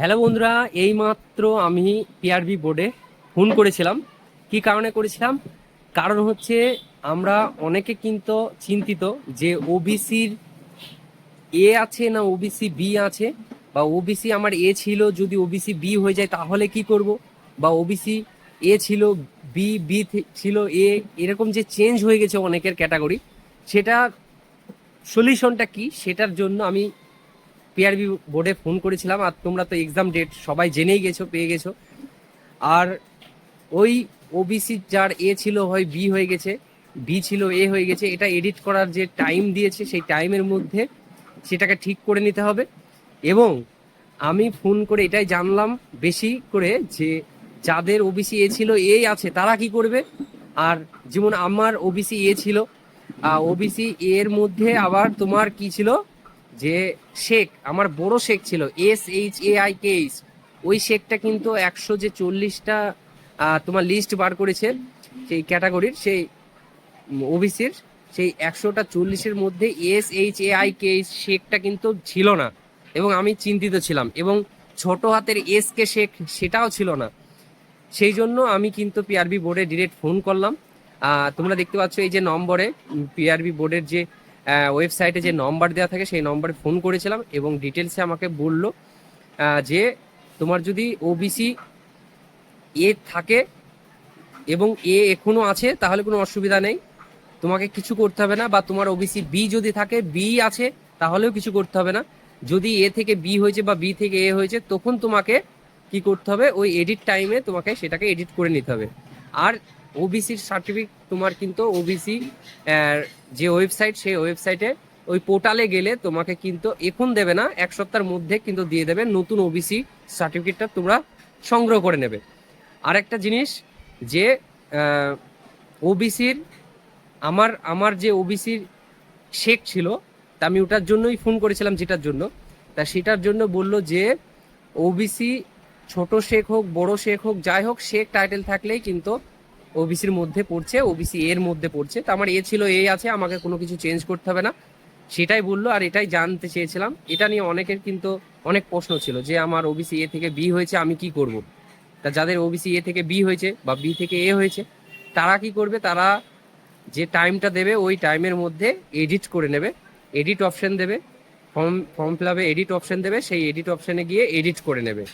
Hello বন্ধুরা, এইমাত্র আমি পিআরবি বোর্ডে ফোন করেছিলাম। কি কারণে করেছিলাম? কারণ হচ্ছে আমরা অনেকে কিন্তু চিন্তিত যে ওবিসির এ আছে না ওবিসি বি আছে, বা ওবিসি আমার এ ছিল, যদি ওবিসি বি হয়ে যায় তাহলে কি করব? বা ওবিসি এ ছিল বি বি ছিল এ এরকম যে চেঞ্জ হয়ে গেছে অনেকের ক্যাটাগরি সেটা সলিউশনটা কি? সেটার জন্য আমি পিআরবি বোর্ডে ফোন করেছিলাম আর তোমরা তো এক্সাম ডেট সবাই জেনেই গেছো, পেয়ে গেছো। আর ওই ওবিসি যার এ ছিল হয় বি হয়ে গেছে বি ছিল এ হয়ে গেছে, এটা এডিট করার যে টাইম দিয়েছে সেই টাইমের মধ্যে সেটাকে ঠিক করে নিতে হবে। এবং আমি ফোন করে এটাই জানলাম বেশি করে যে যাদের ওবিসি এ ছিল এ আছে, তারা কি করবে? আর যেমন আমার ওবিসি এ ছিল ওবিসি এর মধ্যে আবার তোমার কি ছিল? যে শেখ, আমার বড় শেখ ছিল S H A I K H ওই শেখটা কিন্তু একশো যে চল্লিশটা তোমার লিস্ট বার করেছে, সেই ক্যাটাগরির সেই ওবিসির সেই একশোটা চল্লিশের মধ্যে S H A I K H শেখটা কিন্তু ছিল না এবং আমি চিন্তিত ছিলাম এবং ছোট হাতের এস কে শেখ সেটাও ছিল না। সেই জন্য আমি কিন্তু পিআরবি বোর্ডে ডিরেক্ট ফোন করলাম। তোমরা দেখতে পাচ্ছ এই যে নম্বরে পিআরবি বোর্ডের যে ওয়েবসাইটে যে নম্বর দেওয়া থাকে, সেই নম্বরে ফোন করেছিলাম এবং ডিটেলসে আমাকে বলল যে তোমার যদি ওবিসি এ থাকে এবং এ এখনও আছে, তাহলে কোনো অসুবিধা নেই। তোমাকে কিছু করতে হবে না, বা তোমার ওবিসি বি যদি থাকে বি আছে, তাহলেও কিছু করতে হবে না। যদি এ থেকে বি হয়েছে বা বি থেকে এ হয়েছে, তখন তোমাকে কি করতে হবে? ওই এডিট টাইমে তোমাকে সেটাকে এডিট করে নিতে হবে। আর ওবিসির সার্টিফিকেট তোমার কিন্তু ওবিসি যে ওয়েবসাইট সেই ওয়েবসাইটে ওই পোর্টালে গেলে তোমাকে কিন্তু এখন দেবে না, এক সপ্তাহের মধ্যে কিন্তু দিয়ে দেবে নতুন ওবিসি সার্টিফিকেটটা তোমরা সংগ্রহ করে নেবে। আর একটা জিনিস যে ওবিসির আমার আমার যে ওবিসির শেখ ছিল, তা আমি ওটার জন্যই ফোন করেছিলাম যেটার জন্য। তা সেটার জন্য বলল যে ওবিসি ছোট শেখ হোক, বড় শেখ হোক, যাই হোক, শেখ টাইটেল থাকলেই কিন্তু ওবিসির মধ্যে পড়ছে ওবিসি এর মধ্যে পড়ছে। তো আমার এ ছিল এ আছে, আমাকে কোনো কিছু চেঞ্জ করতে হবে না। সেটাই বলল আর এটাই জানতে চেয়েছিলাম। এটা নিয়ে অনেকের কিন্তু অনেক প্রশ্ন ছিল যে আমার ওবিসি এ থেকে বি হয়েছে, আমি কি করব? তা যাদের ওবিসি এ থেকে বি হয়েছে বা বি থেকে এ হয়েছে, তারা কি করবে? তারা যে টাইমটা দেবে, ওই টাইমের মধ্যে এডিট করে নেবে এডিট অপশন দেবে form form fill edit option দেবে, সেই এডিট অপশনে গিয়ে এডিট করে নেবে।